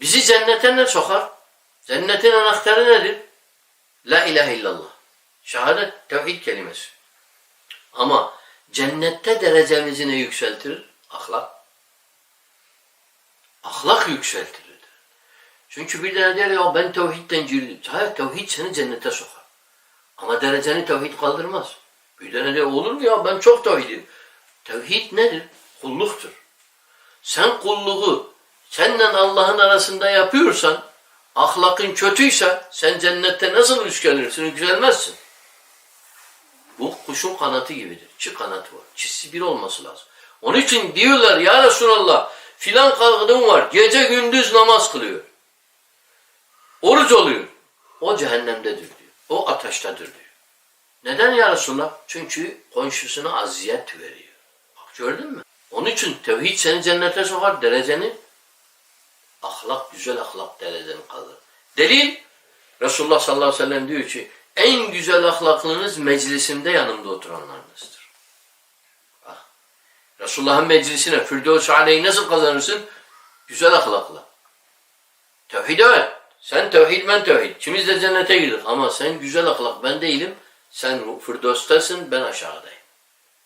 Bizi cennete ne sokar? Cennetin anahtarı nedir? La ilahe illallah. Şehadet, tevhid kelimesi. Ama cennette derecemizi ne yükseltir? Ahlak. Ahlak yükseltilir. Çünkü bir tane der ya ben tevhidden girdim. Hayır tevhid seni cennete sokar. Ama dereceni tevhid kaldırmaz. Bir tane der olur mu ya ben çok tevhidim. Tevhid nedir? Kulluktur. Sen kulluğu seninle Allah'ın arasında yapıyorsan ahlakın kötüyse sen cennette nasıl yükselirsin? Yükselmezsin. Bu kuşun kanatı gibidir. Çi kanatı var. Çizsi bir olması lazım. Onun için diyorlar ya Resulallah filan kadın var gece gündüz namaz kılıyor. Oruç oluyor. O cehennemdedir diyor. O ateştedir diyor. Neden ya Resulallah? Çünkü komşusuna aziyet veriyor. Bak gördün mü? Onun için tevhid seni cennete sokar dereceni ahlak, güzel ahlak dereceni kalır. Delil Resulullah sallallahu aleyhi ve sellem diyor ki en güzel ahlaklınız meclisimde yanımda oturanlarınızdır. Bak. Resulullah'ın meclisine Firdevs aleyhi nasıl kazanırsın? Güzel ahlakla. Tevhid evet. Sen tevhid ben tevhid. İkimiz de cennete girdik ama sen güzel ahlak ben değilim. Sen Firdevs'tesin ben aşağıdayım.